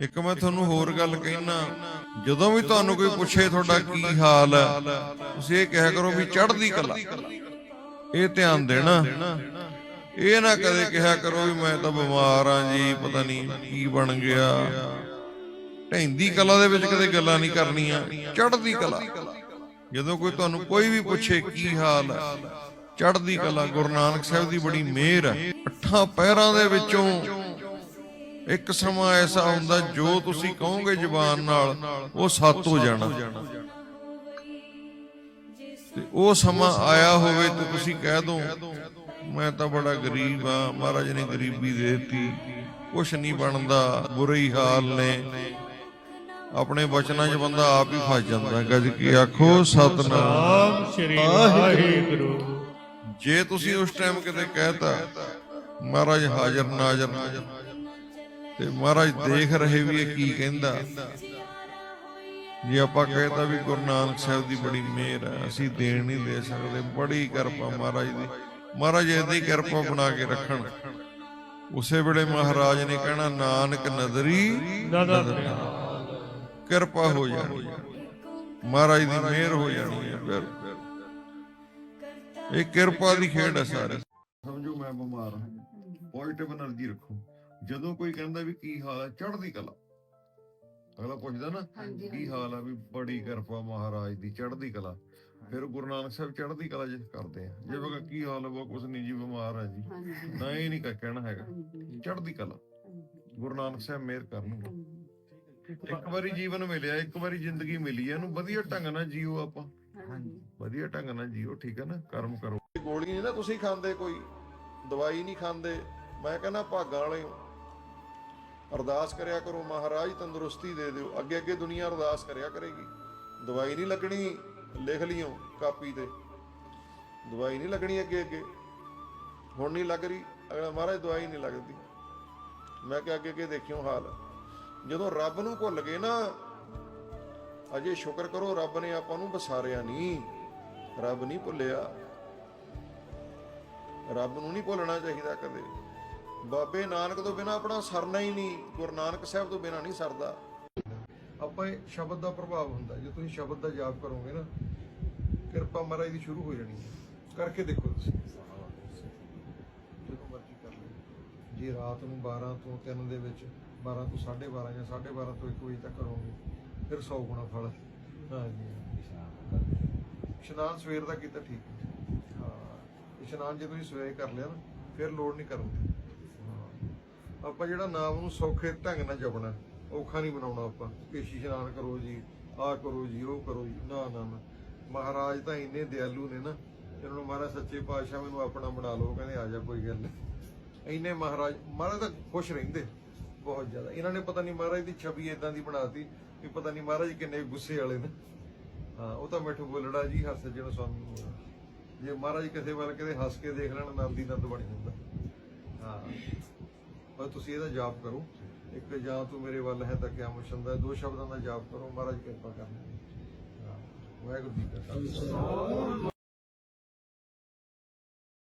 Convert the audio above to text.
ਇੱਕ ਮੈਂ ਤੁਹਾਨੂੰ ਹੋਰ ਗੱਲ ਕਹਿਣਾ ਜਦੋਂ ਵੀ ਤੁਹਾਨੂੰ ਕੋਈ ਪੁੱਛੇ ਤੁਹਾਡਾ ਕੀ ਹਾਲ ਹੈ, ਤੁਸੀਂ ਇਹ ਕਿਹਾ ਕਰੋ ਵੀ ਚੜ੍ਹਦੀ ਕਲਾ। ਇਹ ਧਿਆਨ ਦੇਣਾ। ਇਹ ਨਾ ਕਦੇ ਕਿਹਾ ਕਰੋ ਵੀ ਮੈਂ ਤਾਂ ਬਿਮਾਰ ਆ ਜੀ, ਪਤਾ ਨਹੀਂ ਕੀ ਬਣ ਗਿਆ। ਢੈਂਦੀ ਕਲਾ ਦੇ ਵਿੱਚ ਕਦੇ ਗੱਲਾਂ ਨਹੀਂ ਕਰਨੀਆਂ, ਚੜ੍ਹਦੀ ਕਲਾ। ਜਦੋਂ ਕੋਈ ਤੁਹਾਨੂੰ ਕੋਈ ਵੀ ਪੁੱਛੇ ਕੀ ਹਾਲ ਹੈ, ਚੜ੍ਹਦੀ ਕਲਾ, ਗੁਰੂ ਨਾਨਕ ਸਾਹਿਬ ਦੀ ਬੜੀ ਮਿਹਰ ਹੈ। ਅੱਠਾਂ ਪੈਰਾਂ ਦੇ ਵਿੱਚੋਂ ਇੱਕ ਸਮਾਂ ਐਸਾ ਹੁੰਦਾ ਜੋ ਤੁਸੀਂ ਕਹੋਗੇ ਜ਼ੁਬਾਨ ਨਾਲ, ਉਹ ਸੱਤ ਹੋ ਜਾਣਾ। ਤੇ ਉਹ ਸਮਾਂ ਆਇਆ ਹੋਵੇ ਤੇ ਤੁਸੀਂ ਕਹਿ ਦੋ, ਮੈਂ ਤਾਂ ਬੜਾ ਗਰੀਬ ਆ ਮਹਾਰਾਜ ਨੇ ਗਰੀਬੀ ਦੇ ਦਿੱਤੀ, ਕੁਛ ਨਹੀਂ ਬਣਦਾ, ਬੁਰੇ ਹੀ ਹਾਲ ਨੇ। ਆਪਣੇ ਬਚਨਾਂ 'ਚ ਬੰਦਾ ਆਪ ਹੀ ਫਸ ਜਾਂਦਾ ਗੱਜ ਕੇ ਆਖੋ, ਸਤਨਾਮ ਸ਼੍ਰੀ ਵਾਹਿਗੁਰੂ। ਜੇ ਤੁਸੀਂ ਉਸ ਟਾਈਮ ਕਿਤੇ ਕਹਿਤਾ, ਮਹਾਰਾਜ ਹਾਜ਼ਰ ਨਾਜ਼ਰ ਤੇ ਮਹਾਰਾਜ ਦੇਖ ਰਹੇ ਵੀ ਇਹ ਕੀ ਕਹਿੰਦਾ। ਜੇ ਆਪਾਂ ਕਹਿੰਦਾ ਵੀ ਗੁਰੂ ਨਾਨਕ ਸਾਹਿਬ ਦੀ ਬੜੀ ਮਿਹਰ ਹੈ ਅਸੀਂ ਦੇਣ ਨਹੀਂ ਦੇ ਸਕਦੇ ਬੜੀ ਕਿਰਪਾ ਮਹਾਰਾਜ ਦੀ। ਮਹਾਰਾਜ ਇਹਦੀ ਕਿਰਪਾ ਬਣਾ ਕੇ ਰੱਖਣ। ਉਸੇ ਵੇਲੇ ਮਹਾਰਾਜ ਨੇ ਕਹਿਣਾ ਨਾਨਕ ਨਜ਼ਰੀ ਨਦਰ। ਕਿਰਪਾ ਹੋ ਜਾਣੀ ਮਹਾਰਾਜ ਦੀ ਮਿਹਰ ਹੋ ਜਾਣੀ ਹੈ ਫਿਰ। ਇਹ ਕਿਰਪਾ ਦੀ ਖੇਡ ਹੈ ਸਾਰੇ। ਸਮਝੋ ਮੈਂ ਬਿਮਾਰ ਹਾਂ। ਪੋਜ਼ਿਟਿਵ એનર્ਜੀ ਰੱਖੋ। ਜਦੋਂ ਕੋਈ ਕਹਿੰਦਾ ਵੀ ਕੀ ਹਾਲ ਹੈ ਚੜ੍ਹਦੀ ਕਲਾ। ਅਗਲਾ ਪੁੱਛਦਾ ਨਾ ਕੀ ਹਾਲ ਆ ਵੀ ਬੜੀ ਕਿਰਪਾ ਮਹਾਰਾਜ ਦੀ ਚੜ੍ਹਦੀ ਕਲਾ। ਫਿਰ ਗੁਰੂ ਨਾਨਕ ਸਾਹਿਬ ਚੜ੍ਹਦੀ ਕਲਾ ਜਿ ਕਰਦੇ ਆ। ਜੇ ਬਗਾ ਕੀ ਹਾਲ ਹੈ ਉਹ ਕੁਛ ਨਹੀਂ ਜੀ ਬਿਮਾਰ ਹੈ ਜੀ। ਨਾ ਇਹ ਨਹੀਂ ਕਹਿਣਾ ਹੈਗਾ। ਚੜ੍ਹਦੀ ਕਲਾ। ਗੁਰੂ ਨਾਨਕ ਸਾਹਿਬ ਮਿਹਰ ਕਰਨਗੇ ਇੱਕ ਵਾਰੀ ਜੀਵਨ ਮਿਲਿਆ ਇੱਕ ਵਾਰੀ ਜ਼ਿੰਦਗੀ ਮਿਲੀ ਹੈ ਇਹਨੂੰ ਵਧੀਆ ਢੰਗ ਨਾਲ ਜੀਓ ਆਪਾਂ। ਹਾਂਜੀ। ਵਧੀਆ ਢੰਗ ਨਾਲ ਜੀਓ ਠੀਕ ਹੈ ਨਾ? ਕਰਮ ਕਰੋ। ਗੋਲੀਆਂ ਨਹੀਂ ਨਾ ਤੁਸੀਂ ਖਾਂਦੇ ਕੋਈ ਦਵਾਈ ਨਹੀਂ ਖਾਂਦੇ। ਮੈਂ ਕਹਿੰਦਾ ਭਾਗਾਂ ਵਾਲੇ ਹੋ। ਅਰਦਾਸ ਕਰਿਆ ਕਰੋ, ਮਹਾਰਾਜ ਤੰਦਰੁਸਤੀ ਦੇ ਦਿਓ। ਅੱਗੇ ਅੱਗੇ ਦੁਨੀਆ ਅਰਦਾਸ ਕਰਿਆ ਕਰੇਗੀ। ਦਵਾਈ ਨਹੀਂ ਲੱਗਣੀ ਲਿਖ ਲਿਓ ਕਾਪੀ ਤੇ। ਦਵਾਈ ਨਹੀਂ ਲੱਗਣੀ ਅੱਗੇ ਅੱਗੇ। ਹੁਣ ਨਹੀਂ ਲੱਗ ਰਹੀ। ਅਗਲਾ ਮਹਾਰਾਜ, ਦਵਾਈ ਨਹੀਂ ਲੱਗਦੀ। ਮੈਂ ਕਿਹਾ ਅੱਗੇ ਅੱਗੇ ਦੇਖਿਓ ਹਾਲ। ਜਦੋਂ ਰੱਬ ਨੂੰ ਭੁੱਲ ਗਏ ਨਾ, ਅਜੇ ਸ਼ੁਕਰ ਕਰੋ ਰੱਬ ਨੇ ਆਪਾਂ ਨੂੰ ਵਸਾਰਿਆ ਨਹੀਂ। ਰੱਬ ਨਹੀਂ ਭੁੱਲਿਆ। ਰੱਬ ਨੂੰ ਨਹੀਂ ਭੁੱਲਣਾ ਚਾਹੀਦਾ ਕਦੇ। ਬਾਬੇ ਨਾਨਕ ਤੋਂ ਬਿਨਾ ਆਪਣਾ ਸਰਨਾ ਹੀ ਨਹੀਂ, ਗੁਰੂ ਨਾਨਕ ਸਾਹਿਬ ਤੋਂ ਬਿਨਾ ਨਹੀਂ ਸਰਦਾ। ਆਪਾਂ ਇਹ ਸ਼ਬਦ ਦਾ ਪ੍ਰਭਾਵ ਹੁੰਦਾ, ਜੇ ਤੁਸੀਂ ਸ਼ਬਦ ਦਾ ਜਾਪ ਕਰੋਗੇ ਨਾ, ਕਿਰਪਾ ਮਹਾਰਾਜ ਦੀ ਸ਼ੁਰੂ ਹੋ ਜਾਣੀ ਹੈ। ਕਰਕੇ ਦੇਖੋ ਤੁਸੀਂ। ਜਦੋਂ ਮਰਜ਼ੀ ਕਰ ਲਓ। ਜੇ ਰਾਤ ਨੂੰ 12 ਤੋਂ 3 ਦੇ ਵਿੱਚ 12 ਤੋਂ 12:30 ਜਾਂ 12:30 ਤੋਂ 1 ਵਜੇ ਤੱਕ ਕਰੋਗੇ, ਫਿਰ 100 ਗੁਣਾ ਫਲ। ਹਾਂਜੀ ਇਸ਼ਨਾਨ ਸਵੇਰ ਦਾ ਕੀਤਾ ਠੀਕ ਹਾਂ। ਇਸ਼ਨਾਨ ਜੇ ਤੁਸੀਂ ਸਵੇਰੇ ਕਰ ਲਿਆ ਨਾ, ਫਿਰ ਲੋੜ ਨਹੀਂ ਕਰਨ ਆਪਾਂ ਜਿਹੜਾ ਨਾਮ ਨੂੰ ਸੌਖੇ ਢੰਗ ਨਾਲ ਜਪਣਾ, ਔਖਾ ਨਹੀਂ ਬਣਾਉਣਾ ਆਪਾਂ। ਕਿ ਇਸ਼ਨਾਨ ਕਰੋ ਜੀ, ਆਹ ਕਰੋ ਜੀ, ਉਹ ਕਰੋ ਜੀ, ਨਾ ਨਾ ਨਾ। ਮਹਾਰਾਜ ਤਾਂ ਇੰਨੇ ਦਿਆਲੂ ਨੇ ਨਾ, ਇਹਨਾਂ ਨੂੰ ਮਹਾਰਾਜ ਸੱਚੇ ਪਾਤਸ਼ਾਹ ਮੈਨੂੰ ਆਪਣਾ ਬਣਾ ਲਓ ਕਹਿੰਦੇ, ਆ ਜਾ, ਕੋਈ ਗੱਲ ਨਹੀਂ। ਇੰਨੇ ਮਹਾਰਾਜ ਮਹਾਰਾਜ ਤਾਂ ਖੁਸ਼ ਰਹਿੰਦੇ, ਬਹੁਤ ਜ਼ਿਆਦਾ। ਇਹਨਾਂ ਨੇ ਪਤਾ ਨਹੀਂ ਮਹਾਰਾਜ ਦੀ ਛਵੀ ਇਦਾਂ ਦੀ ਬਣਾਤੀ ਵੀ ਪਤਾ ਨਹੀਂ ਮਹਾਰਾਜ ਕਿੰਨੇ ਗੁੱਸੇ ਵਾਲੇ ਨੇ। ਹਾਂ, ਉਹ ਤਾਂ ਮਿੱਠੂ ਬੋਲੜਾ ਜੀ ਹਰ ਸਵਾਮੀ ਜੇ ਮਹਾਰਾਜ ਕਿਸੇ ਵੱਲ ਕਿਤੇ ਹੱਸ ਕੇ ਦੇਖ ਲੈਣ, ਨੰਦ ਹੀ ਨੰਦ ਬਣ ਜਾਂਦਾ। ਪਰ ਤੁਸੀਂ ਇਹਦਾ ਜਾਪ ਕਰੋ। ਇੱਕ ਜਾਂ ਤੂੰ ਮੇਰੇ ਵੱਲ ਹੈ ਤਾਂ ਕਿਆ ਮੁਸ਼ੰਦਾ ਦੋ ਸ਼ਬਦਾਂ ਦਾ ਜਾਪ ਕਰੋ। ਮਹਾਰਾਜ ਕਿਰਪਾ ਕਰਨਗੇ। ਵਾਹਿਗੁਰੂ ਜੀ ਕਾ ਖਾਲਸਾ।